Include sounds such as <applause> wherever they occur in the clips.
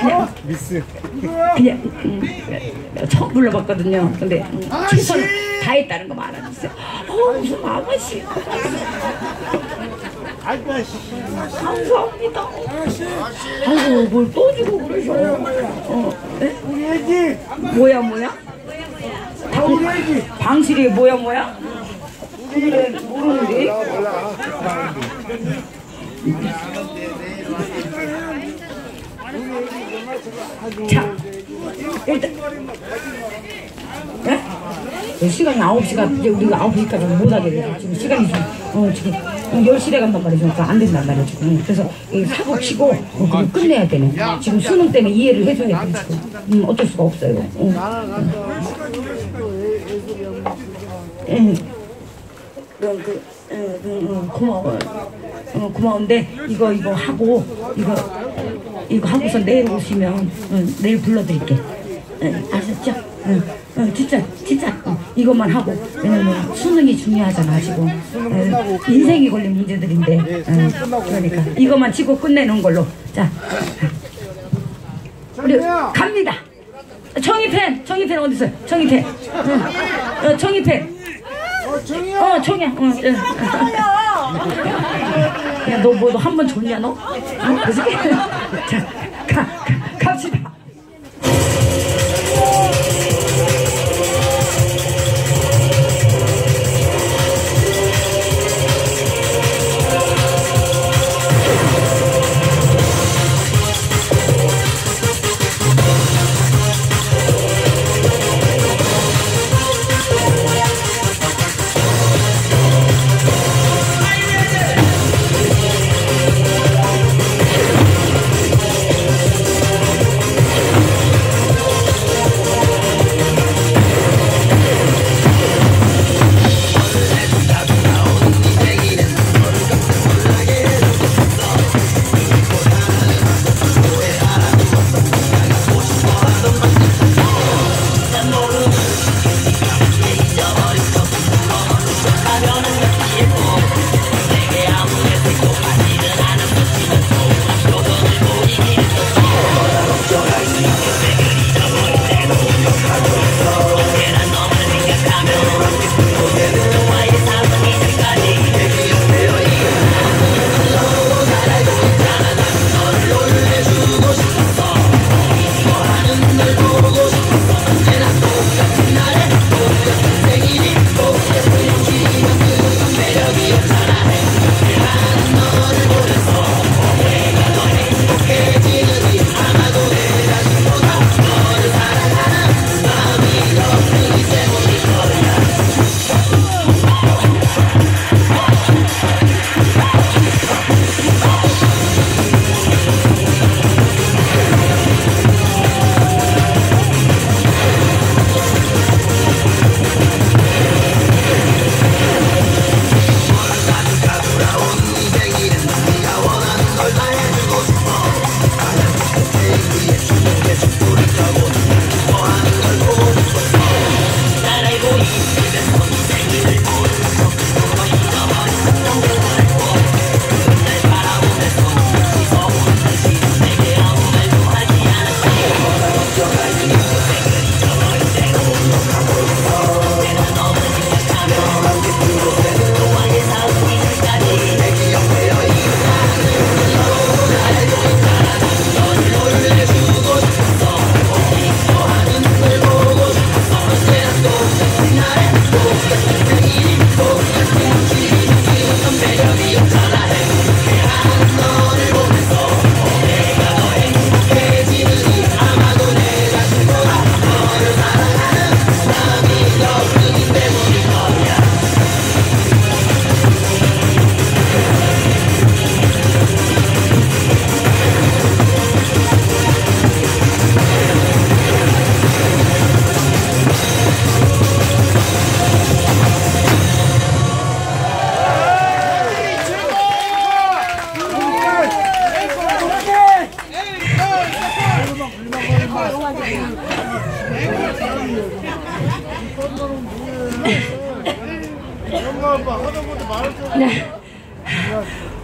그냥 미스. 그냥 음, 처음 불러봤거든요. 근데 음, 최선을 다했다는 거 말아주세요. 어 무슨 아가씨 아가씨. 감사합니다. 아이고 뭘 또 주고 그러셔. 어, 에? 우리 애기. 뭐야 뭐야? 다 우리 애기. 방실이 뭐야 뭐야? 그래 모르는데. 자 일단 예? 네? 시간이 9시가 이제 우리가 9시까지 못 하게 돼 지금 시간이 지금 어 지금 10시에 간단 말이죠 그러니까 안 된단 말이야 지금 그래서 이 사고 치고 어, 끝내야 되네 지금 수능 때문에 이해를 해줘야 돼 지금 음, 어쩔 수가 없어요 어. 응. 그럼 그, 응, 응, 응, 고마워. 어, 고마운데 이거 이거 하고 이거 이거 하고서 내일 오시면 응, 내일 불러드릴게. 응, 아셨죠? 응, 응, 진짜 진짜 응, 이것만 하고 왜냐면 수능이 중요하잖아 지금. 응, 인생이 걸린 문제들인데. 응, 그러니까 이것만 치고 끝내는 걸로. 자, 우리 갑니다. 청이팬, 청이팬 어디 있어요? 청이팬. 응. 어, 청이팬. 어, 정이야. 어, 청이야. 응, 응. 야, 너 뭐 너 한 번 줬냐 너? 응? 그지? <laughs> 자, 가, 가, 갑시다.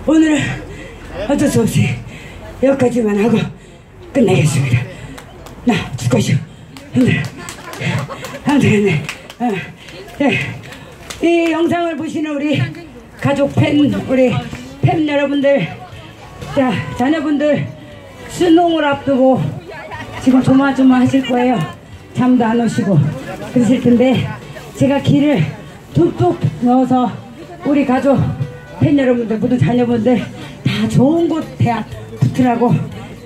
오늘은 어쩔 수 없이 여기까지만 하고 끝내겠습니다. 나 죽어시오. 힘들어. 안 되겠네. 어, 네. 이 영상을 보시는 우리 가족 팬, 우리 팬 여러분들, 자, 자녀분들 수능을 앞두고 지금 조마조마 하실 거예요. 잠도 안 오시고 그러실 텐데 제가 길을 툭툭 넣어서 우리 가족 팬 여러분들 모든 자녀분들 다 좋은 곳 대학 붙으라고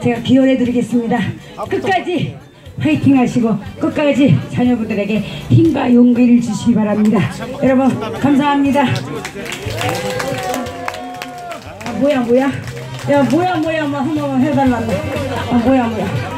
제가 기원해 드리겠습니다. 끝까지 화이팅 하시고 끝까지 자녀분들에게 힘과 용기를 주시기 바랍니다. 여러분 감사합니다. 아, 뭐야 뭐야? 야 뭐야 뭐야 뭐 한번 해달라고. 아, 뭐야 뭐야.